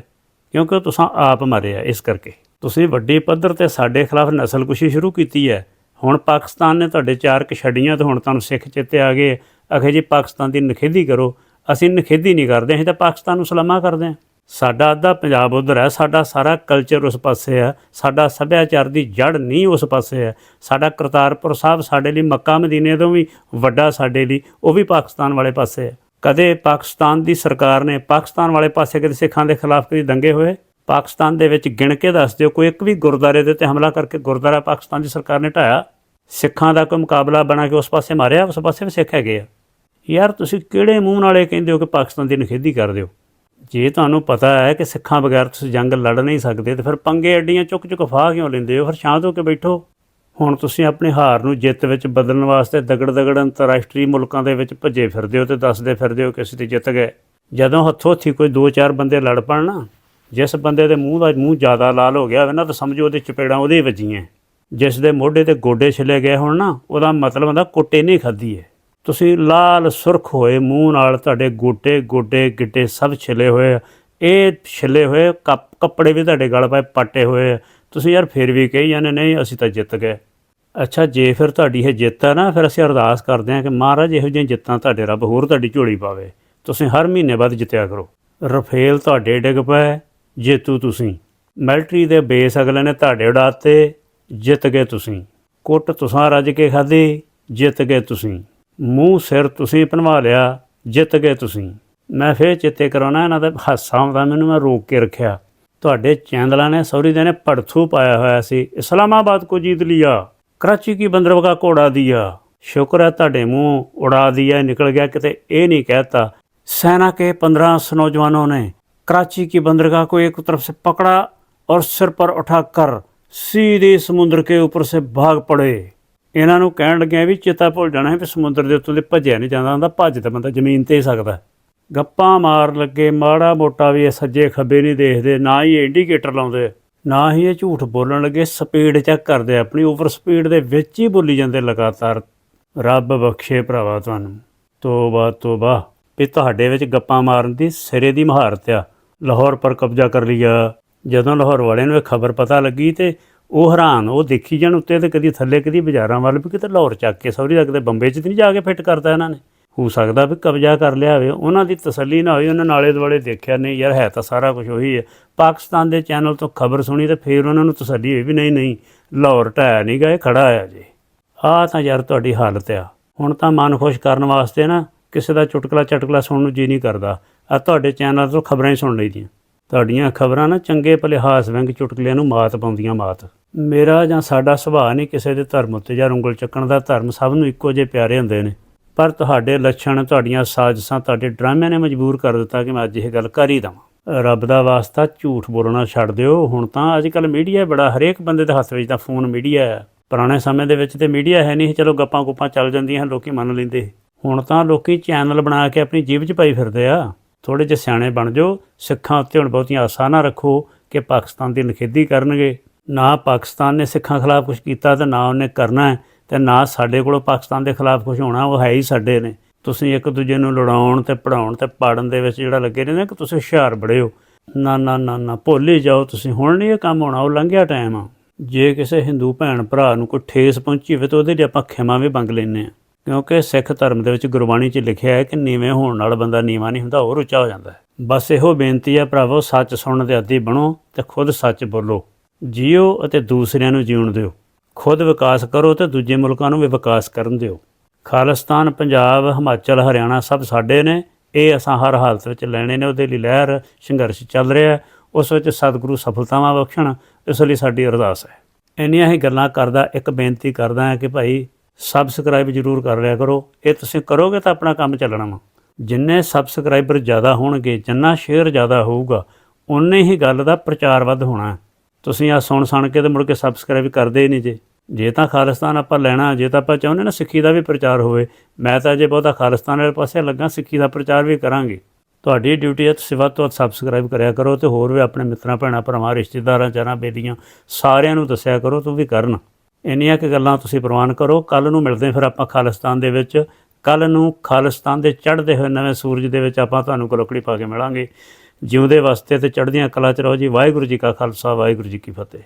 ਕਿਉਂਕਿ ਤੁਸੀਂ ਆਪ ਮਰੇ ਆ ਇਸ ਕਰਕੇ। ਤੁਸੀਂ ਵੱਡੀ ਪੱਧਰ ਤੇ ਸਾਡੇ ਖਿਲਾਫ ਨਸਲਕੁਸ਼ੀ ਸ਼ੁਰੂ ਕੀਤੀ ਹੈ। ਹੁਣ ਪਾਕਿਸਤਾਨ ਨੇ ਤੁਹਾਡੇ ਚਾਰ ਕ ਛੱਡੀਆਂ ਤੇ ਹੁਣ ਤੁਹਾਨੂੰ ਸਿੱਖ ਚਿੱਤੇ ਆ ਗਏ। ਅਖੇ ਜੀ, ਪਾਕਿਸਤਾਨ ਦੀ ਨਖੇਦੀ ਕਰੋ। ਅਸੀਂ ਨਖੇਦੀ ਨਹੀਂ ਕਰਦੇ, ਅਸੀਂ ਤਾਂ ਪਾਕਿਸਤਾਨ ਨੂੰ ਸਲਾਮਾ ਕਰਦੇ ਹਾਂ। ਸਾਡਾ ਅੱਧਾ ਪੰਜਾਬ ਉਧਰ ਹੈ, ਸਾਡਾ ਸਾਰਾ ਕਲਚਰ ਉਸ ਪਾਸੇ ਹੈ, ਸਾਡਾ ਸੱਭਿਆਚਾਰ ਦੀ ਜੜ ਨਹੀਂ ਉਸ ਪਾਸੇ ਹੈ। ਸਾਡਾ ਕਰਤਾਰਪੁਰ ਸਾਹਿਬ ਸਾਡੇ ਲਈ, ਮੱਕਾ ਮਦੀਨੇ ਤੋਂ ਵੀ ਵੱਡਾ ਸਾਡੇ ਲਈ, ਉਹ ਵੀ ਪਾਕਿਸਤਾਨ ਵਾਲੇ ਪਾਸੇ ਹੈ। ਕਦੇ ਪਾਕਿਸਤਾਨ ਦੀ ਸਰਕਾਰ ਨੇ ਪਾਕਿਸਤਾਨ ਵਾਲੇ ਪਾਸੇ ਕਦੇ ਸਿੱਖਾਂ ਦੇ ਖਿਲਾਫ ਕਦੇ ਦੰਗੇ ਹੋਏ? ਪਾਕਿਸਤਾਨ ਦੇ ਵਿੱਚ ਗਿਣ ਕੇ ਦੱਸ ਦਿਓ, ਕੋਈ ਇੱਕ ਵੀ ਗੁਰਦਾਰੇ ਦੇ ਉੱਤੇ ਹਮਲਾ ਕਰਕੇ ਗੁਰਦਾਰਾ ਪਾਕਿਸਤਾਨ ਦੀ ਸਰਕਾਰ ਨੇ ਢਾਇਆ, ਸਿੱਖਾਂ ਦਾ ਕੋਈ ਮੁਕਾਬਲਾ ਬਣਾ ਕੇ ਉਸ ਪਾਸੇ ਮਾਰਿਆ, ਉਸ ਪਾਸੇ ਵੀ ਸਿੱਖ ਹੈਗੇ ਆ। ਯਾਰ ਤੁਸੀਂ ਕਿਹੜੇ ਮੂੰਹ ਨਾਲ ਇਹ ਕਹਿੰਦੇ ਹੋ ਕਿ ਪਾਕਿਸਤਾਨ ਦੀ ਨਖੇਦੀ ਕਰਦੇ ਹੋ ਜੇ ਤੁਹਾਨੂੰ ਪਤਾ ਹੈ ਕਿ ਸਿੱਖਾਂ ਬਗੈਰ ਤੁਸੀਂ ਜੰਗ ਲੜ ਨਹੀਂ ਸਕਦੇ, ਤੇ ਫਿਰ ਪੰਗੇ ਅੱਡੀਆਂ ਚੁੱਕ ਚੁੱਕ ਫਾਹ ਕਿਉਂ ਲੈਂਦੇ ਹੋ? ਫਿਰ ਸ਼ਾਂਤ ਹੋ ਕੇ ਬੈਠੋ। ਹੁਣ ਤੁਸੀਂ ਆਪਣੀ ਹਾਰ ਨੂੰ ਜਿੱਤ ਵਿੱਚ ਬਦਲਣ ਵਾਸਤੇ ਦਗੜ ਦਗੜ ਅੰਤਰਰਾਸ਼ਟਰੀ ਮੁਲਕਾਂ ਦੇ ਵਿੱਚ ਭੱਜੇ ਫਿਰਦੇ ਹੋ ਤੇ ਦੱਸਦੇ ਫਿਰਦੇ ਹੋ ਕਿ ਅਸੀਂ ਤੇ ਜਿੱਤ ਗਏ। ਜਦੋਂ ਹੱਥੋਂ ਹੱਥੀ ਕੋਈ ਦੋ ਚਾਰ ਬੰਦੇ ਲੜ ਪਣ ਨਾ ਜਿਸ ਬੰਦੇ ਦੇ ਮੂੰਹ ਦਾ ਮੂੰਹ ਜ਼ਿਆਦਾ ਲਾਲ ਹੋ ਗਿਆ ਹੋਵੇ ਨਾ, ਤਾਂ ਸਮਝੋ ਉਹਦੇ ਚਪੇੜਾਂ ਉਹਦੇ ਵੱਜੀਆਂ। ਜਿਸ ਦੇ ਮੋਢੇ ਤੇ ਗੋਡੇ ਛਿਲੇ ਗਏ ਹੋਣ ਨਾ, ਉਹਦਾ ਮਤਲਬ ਹੁੰਦਾ ਕੁੱਟੇ ਨਹੀਂ ਖਾਧੀ ਹੈ ਤੁਸੀਂ ਲਾਲ ਸੁਰਖ ਹੋਏ, ਮੂੰਹ ਨਾਲ ਤੁਹਾਡੇ ਗੋਡੇ ਗੋਡੇ, ਗਿੱਟੇ ਸਭ ਛਿਲੇ ਹੋਏ ਆ। ਇਹ ਛਿਲੇ ਹੋਏ, ਕੱਪ, ਕੱਪੜੇ ਵੀ ਤੁਹਾਡੇ ਗਲ ਪਏ ਪਾਟੇ ਹੋਏ ਆ। ਤੁਸੀਂ ਯਾਰ ਫਿਰ ਵੀ ਕਹੀ ਜਾਂਦੇ, ਨਹੀਂ, ਅਸੀਂ ਤਾਂ ਜਿੱਤ ਗਏ। ਅੱਛਾ, ਜੇ ਫਿਰ ਤੁਹਾਡੀ ਇਹ ਜਿੱਤ ਹੈ ਨਾ, ਫਿਰ ਅਸੀਂ ਅਰਦਾਸ ਕਰਦੇ ਹਾਂ ਕਿ ਮਹਾਰਾਜ ਇਹੋ ਜਿਹੀਆਂ ਜਿੱਤਾਂ ਤੁਹਾਡੇ ਰੱਬ ਹੋਰ ਤੁਹਾਡੀ ਝੋਲੀ ਪਾਵੇ। ਤੁਸੀਂ ਹਰ ਮਹੀਨੇ ਬਾਅਦ ਜਿੱਤਿਆ ਕਰੋ। ਰਫੇਲ ਤੁਹਾਡੇ ਡਿੱਗ ਪਏ। ਜੇਤੂ ਤੁਸੀਂ। ਮਿਲਟਰੀ ਦੇ ਬੇਸ ਅਗਲੇ ਨੇ ਤੁਹਾਡੇ ਉਡਾਤੇ, ਜਿੱਤ ਗਏ ਤੁਸੀਂ। ਕੁੱਟ ਤੁਸਾਂ ਰੱਜ ਕੇ ਖਾਦੀ ਜਿੱਤ ਗਏ ਤੁਸੀਂ। ਮੂੰਹ ਸਿਰ ਤੁਸੀਂ ਭਨਵਾ ਲਿਆ, ਜਿੱਤ ਗਏ ਤੁਸੀਂ। ਮੈਂ ਫੇਰ ਚਿੱਤੇ ਕਰਾਉਣਾ, ਇਹਨਾਂ ਦਾ ਹਾਸਾ ਆਉਂਦਾ ਮੈਨੂੰ ਮੈਂ ਰੋਕ ਕੇ ਰੱਖਿਆ। ਤੁਹਾਡੇ ਚੈਂਦਲਾ ਨੇ ਸੌਰੀ ਦੇ ਨੇ ਪੜਥੂ ਪਾਇਆ ਹੋਇਆ ਸੀ। ਇਸਲਾਮਾਬਾਦ ਕੋ ਜੀਤ ਲਿਆ। ਕਰਾਚੀ ਕੀ ਬੰਦਰਵਗਾ ਘੋੜਾ ਦਿਆ। ਸ਼ੁਕਰ ਹੈ ਤੁਹਾਡੇ ਮੂੰਹ ਉਡਾ ਦਿਆ, ਨਿਕਲ ਗਿਆ ਕਿਤੇ ਇਹ ਨਹੀਂ ਕਹਿਤਾ। ਸੈਨਾ ਕੇ 15 ਨੌਜਵਾਨੋਂ ਨੇ कराची की बंदरगाह को एक तरफ से पकड़ा और सिर पर उठाकर सीधे समुद्र के ऊपर से भाग पड़े ਇਹਨਾਂ ਨੂੰ ਕਹਿਣ ਲੱਗਿਆ ਵੀ ਚੇਤਾ ਭੁੱਲ ਜਾਣਾ ਹੈ ਵੀ ਸਮੁੰਦਰ ਦੇ ਉੱਤੋਂ ਦੇ ਭੱਜਿਆ ਨਹੀਂ ਜਾਂਦਾ ਹੁੰਦਾ ਭੱਜ ਤਾਂ ਬੰਦਾ ਜ਼ਮੀਨ ਤੇ ਹੀ ਸਕਦਾ ਗੱਪਾਂ ਮਾਰ ਲੱਗੇ ਮਾੜਾ ਮੋਟਾ ਵੀ ਇਹ ਸੱਜੇ ਖੱਬੇ ਨਹੀਂ ਦੇਖਦੇ ਨਾ ਹੀ ਇੰਡੀਕੇਟਰ ਲਾਉਂਦੇ ਨਾ ਹੀ ਇਹ ਝੂਠ ਬੋਲਣ ਲੱਗੇ ਸਪੀਡ ਚੈੱਕ ਕਰਦੇ ਆਪਣੀ ਓਵਰ ਸਪੀਡ ਦੇ ਵਿੱਚ ਹੀ ਬੋਲੀ ਜਾਂਦੇ ਲਗਾਤਾਰ ਰੱਬ ਬਖਸ਼ੇ ਭਰਾਵਾ ਤੁਹਾਨੂੰ ਤੋਬਾ ਤੋਬਾ ਵੀ ਤੁਹਾਡੇ ਵਿੱਚ ਗੱਪਾਂ ਮਾਰਨ ਦੀ ਸਿਰੇ ਦੀ ਮਹਾਰਤ ਆ ਲਾਹੌਰ ਪਰ ਕਬਜ਼ਾ ਕਰ ਲਿਆ। ਜਦੋਂ ਲਾਹੌਰ ਵਾਲਿਆਂ ਨੂੰ ਇਹ ਖਬਰ ਪਤਾ ਲੱਗੀ ਤੇ ਉਹ ਹੈਰਾਨ, ਉਹ ਦੇਖੀ ਜਾਣ ਉੱਤੇ ਤੇ ਕਦੀ ਥੱਲੇ ਕਦੀ ਬਾਜ਼ਾਰਾਂ ਵੱਲ ਵੀ ਕਿਤੇ ਲਾਹੌਰ ਚੱਕ ਕੇ ਸੌਰੀ ਤੱਕ ਤੇ ਬੰਬੇ 'ਚ ਤੇ ਨਹੀਂ ਜਾ ਕੇ ਫਿੱਟ ਕਰਤਾ ਇਹਨਾਂ ਨੇ। ਹੋ ਸਕਦਾ ਵੀ ਕਬਜ਼ਾ ਕਰ ਲਿਆ ਹੋਵੇ, ਉਹਨਾਂ ਦੀ ਤਸੱਲੀ ਨਾ ਹੋਈ ਉਹਨਾਂ ਨਾਲੇ ਦੁਆਲੇ ਦੇਖਿਆ ਨਹੀਂ ਯਾਰ, ਹੈ ਤਾਂ ਸਾਰਾ ਕੁਝ ਉਹੀ ਹੈ। ਪਾਕਿਸਤਾਨ ਦੇ ਚੈਨਲ ਤੋਂ ਖਬਰ ਸੁਣੀ ਤੇ ਫਿਰ ਉਹਨਾਂ ਨੂੰ ਤਸੱਲੀ ਹੋਈ ਵੀ ਨਹੀਂ ਨਹੀਂ, ਲਾਹੌਰ ਢਾਇਆ ਨਹੀਂ ਗਾ ਇਹ ਖੜਾ ਆ ਜੀ। ਆਹ ਤਾਂ ਯਾਰ ਤੁਹਾਡੀ ਹਾਲਤ ਆ। ਹੁਣ ਤਾਂ ਮਨ ਖੁਸ਼ ਕਰਨ ਵਾਸਤੇ ਨਾ ਕਿਸੇ ਦਾ ਚੁਟਕਲਾ ਚਟਕਲਾ ਸੁਣਨ ਨੂੰ ਜੀ ਨਹੀਂ ਕਰਦਾ। ਆ ਤੁਹਾਡੇ ਚੈਨਲ ਤੋਂ ਖਬਰਾਂ ਹੀ ਸੁਣ ਲਈਦੀਆਂ। ਤੁਹਾਡੀਆਂ ਖਬਰਾਂ ਨਾ ਚੰਗੇ ਭਲੇ ਹਾਸ ਵਿਅੰਗ ਚੁਟਕਲਿਆਂ ਨੂੰ ਮਾਤ ਪਾਉਂਦੀਆਂ ਮਾਤ। ਮੇਰਾ ਜਾਂ ਸਾਡਾ ਸੁਭਾਅ ਨਹੀਂ ਕਿਸੇ ਦੇ ਧਰਮ ਉੱਤੇ ਜਾਂ ਉਂਗਲ ਚੱਕਣ ਦਾ ਧਰਮ ਸਭ ਨੂੰ ਇੱਕੋ ਜਿਹੇ ਪਿਆਰੇ ਹੁੰਦੇ ਨੇ। ਪਰ ਤੁਹਾਡੇ ਲੱਛਣ ਤੁਹਾਡੀਆਂ ਸਾਜ਼ਿਸ਼ਾਂ ਤੁਹਾਡੇ ਡਰਾਮਿਆਂ ਨੇ ਮਜਬੂਰ ਕਰ ਦਿੱਤਾ ਕਿ ਮੈਂ ਅੱਜ ਇਹ ਗੱਲ ਕਰ ਹੀ ਦਵਾਂ। ਰੱਬ ਦਾ ਵਾਸਤਾ ਝੂਠ ਬੋਲਣਾ ਛੱਡ ਦਿਓ। ਹੁਣ ਤਾਂ ਅੱਜ ਕੱਲ ਮੀਡੀਆ ਬੜਾ ਹਰੇਕ ਬੰਦੇ ਦੇ ਹੱਥ ਵਿੱਚ ਤਾਂ ਫੋਨ ਮੀਡੀਆ ਹੈ। ਪੁਰਾਣੇ ਸਮੇਂ ਦੇ ਵਿੱਚ ਤੇ ਮੀਡੀਆ ਹੈ ਨਹੀਂ ਸੀ, ਚਲੋ ਗੱਪਾਂ ਗੁੱਪਾਂ ਚੱਲ ਜਾਂਦੀਆਂ ਲੋਕੀ ਮੰਨ ਲੈਂਦੇ। ਹੁਣ ਤਾਂ ਲੋਕੀ ਚੈਨਲ ਬਣਾ ਕੇ ਆਪਣੀ ਜੀਬ 'ਚ ਪਾਈ ਫਿਰਦੇ ਆ। ਥੋੜੇ ਜਿਹੇ ਸਿਆਣੇ ਬਣ ਜਾਓ, ਸਿੱਖਾਂ ਉੱਤੇ ਹੁਣ ਬਹੁਤੀਆਂ ਆਸਾਂ ਨਾ ਰੱਖੋ ਕਿ ਪਾਕਿਸਤਾਨ ਦੀ ਨਖੇਦੀ ਕਰਨਗੇ। ਨਾ ਪਾਕਿਸਤਾਨ ਨੇ ਸਿੱਖਾਂ ਖਿਲਾਫ ਕੁਝ ਕੀਤਾ ਤੇ ਨਾ ਉਹਨੇ ਕਰਨਾ ਹੈ, ਤੇ ਨਾ ਸਾਡੇ ਕੋਲੋਂ ਪਾਕਿਸਤਾਨ ਦੇ ਖਿਲਾਫ ਕੁਝ ਹੋਣਾ, ਉਹ ਹੈ ਹੀ ਸਾਡੇ ਨੇ। ਤੁਸੀਂ ਇੱਕ ਦੂਜੇ ਨੂੰ ਲੜਾਉਣ ਤੇ ਪੜਾਉਣ ਤੇ ਪਾੜਨ ਦੇ ਵਿੱਚ ਜਿਹੜਾ ਲੱਗੇ ਰਹਿੰਦੇ ਕਿ ਤੁਸੀਂ ਹੁਸ਼ਿਆਰ ਬੜੇ ਹੋ। ਨਾ ਨਾ ਨਾ ਨਾ, ਭੁੱਲ ਹੀ ਜਾਓ, ਤੁਸੀਂ ਹੁਣ ਨਹੀਂ ਇਹ ਕੰਮ ਹੋਣਾ, ਉਹ ਲੰਘਿਆ ਟਾਈਮ ਆ। ਜੇ ਕਿਸੇ ਹਿੰਦੂ ਭੈਣ ਭਰਾ ਨੂੰ ਕੋਈ ਠੇਸ ਪਹੁੰਚੀ ਹੋਵੇ ਤਾਂ ਉਹਦੇ ਲਈ ਆਪਾਂ ਖਿਮਾ ਵੀ ਮੰਗ ਲੈਂਦੇ ਆ ਕਿਉਂਕਿ ਸਿੱਖ ਧਰਮ ਦੇ ਵਿੱਚ ਗੁਰਬਾਣੀ 'ਚ ਲਿਖਿਆ ਹੈ ਕਿ ਨੀਵੇਂ ਹੋਣ ਨਾਲ ਬੰਦਾ ਨੀਵਾਂ ਨਹੀਂ ਹੁੰਦਾ ਹੋਰ ਉੱਚਾ ਹੋ ਜਾਂਦਾ ਹੈ। ਬਸ ਇਹੋ ਬੇਨਤੀ ਹੈ ਭਰਾਵੋ, ਸੱਚ ਸੁਣਨ ਦੇ ਆਦੀ ਬਣੋ ਤੇ ਖੁਦ ਸੱਚ ਬੋਲੋ। ਜੀਓ ਅਤੇ ਦੂਸਰਿਆਂ ਨੂੰ ਜਿਉਣ ਦਿਓ। ਖੁਦ ਵਿਕਾਸ ਕਰੋ ਤੇ ਦੂਜੇ ਮੁਲਕਾਂ ਨੂੰ ਵੀ ਵਿਕਾਸ ਕਰਨ ਦਿਓ। ਖਾਲਿਸਤਾਨ, ਪੰਜਾਬ, ਹਿਮਾਚਲ, ਹਰਿਆਣਾ ਸਭ ਸਾਡੇ ਨੇ। ਇਹ ਅਸਾਂ ਹਰ ਹਾਲਤ ਵਿੱਚ ਲੈਣੇ ਨੇ, ਉਹਦੇ ਲਈ ਲਹਿਰ, ਸੰਘਰਸ਼ ਚੱਲ ਰਿਹਾ ਉਸ ਵਿੱਚ ਸਤਿਗੁਰੂ ਸਫਲਤਾਵਾਂ ਬਖਸ਼ਣ, ਇਸ ਲਈ ਸਾਡੀ ਅਰਦਾਸ ਹੈ। ਇੰਨੀਆਂ ਹੀ ਗੱਲਾਂ ਕਰਦਾ, ਇੱਕ ਬੇਨਤੀ ਕਰਦਾ ਹਾਂ ਕਿ ਭਾਈ ਸਬਸਕ੍ਰਾਈਬ ਜ਼ਰੂਰ ਕਰ ਲਿਆ ਕਰੋ। ਇਹ ਤੁਸੀਂ ਕਰੋਗੇ ਤਾਂ ਆਪਣਾ ਕੰਮ ਚੱਲਣਾ ਵਾ। ਜਿੰਨੇ ਸਬਸਕ੍ਰਾਈਬਰ ਜ਼ਿਆਦਾ ਹੋਣਗੇ, ਜਿੰਨਾ ਸ਼ੇਅਰ ਜ਼ਿਆਦਾ ਹੋਊਗਾ ਉਨੇ ਹੀ ਗੱਲ ਦਾ ਪ੍ਰਚਾਰ ਵੱਧ ਹੋਣਾ। ਤੁਸੀਂ ਆ ਸੁਣ ਸੁਣ ਕੇ ਤੇ ਮੁੜ ਕੇ ਸਬਸਕ੍ਰਾਈਬ ਕਰਦੇ ਹੀ ਨਹੀਂ ਜੇ। ਜੇ ਤਾਂ ਖਾਲਿਸਤਾਨ ਆਪਾਂ ਲੈਣਾ, ਜੇ ਤਾਂ ਆਪਾਂ ਚਾਹੁੰਦੇ ਨਾ ਸਿੱਖੀ ਦਾ ਵੀ ਪ੍ਰਚਾਰ ਹੋਵੇ, ਮੈਂ ਤਾਂ ਜੇ ਬਹੁਤਾ ਖਾਲਿਸਤਾਨ ਵਾਲੇ ਪਾਸੇ ਲੱਗਾ, ਸਿੱਖੀ ਦਾ ਪ੍ਰਚਾਰ ਵੀ ਕਰਾਂਗੇ। ਤੁਹਾਡੀ ਡਿਊਟੀ ਹੈ ਤੁਸੀਂ ਵੱਧ ਤੋਂ ਵੱਧ ਸਬਸਕ੍ਰਾਈਬ ਕਰਿਆ ਕਰੋ ਤੇ ਹੋਰ ਵੀ ਆਪਣੇ ਮਿੱਤਰਾਂ, ਭੈਣਾਂ, ਭਰਾਵਾਂ, ਰਿਸ਼ਤੇਦਾਰਾਂ, ਚਾਰਾਂ ਬੇਲੀਆਂ ਸਾਰਿਆਂ ਨੂੰ ਦੱਸਿਆ ਕਰੋ ਤੂੰ ਵੀ ਕਰਨ। ਇੰਨੀਆਂ ਕਿ ਗੱਲਾਂ ਤੁਸੀਂ ਪ੍ਰਵਾਨ ਕਰੋ। ਕੱਲ ਨੂੰ ਮਿਲਦੇ ਫਿਰ ਆਪਾਂ ਖਾਲਿਸਤਾਨ ਦੇ ਵਿੱਚ। ਕੱਲ ਨੂੰ ਖਾਲਿਸਤਾਨ ਦੇ ਚੜ੍ਹਦੇ ਹੋਏ ਨਵੇਂ ਸੂਰਜ ਦੇ ਵਿੱਚ ਆਪਾਂ ਤੁਹਾਨੂੰ ਕਲੋਕੜੀ ਪਾ ਕੇ ਮਿਲਾਂਗੇ। ਜਿਉਂਦੇ ਵਾਸਤੇ ਤੇ ਚੜ੍ਹਦੀਆਂ ਕਲਾ ਚ ਰਹੋ ਜੀ। ਵਾਹਿਗੁਰੂ ਜੀ ਕਾ ਖਾਲਸਾ, ਵਾਹਿਗੁਰੂ ਜੀ ਕੀ ਫਤਿਹ।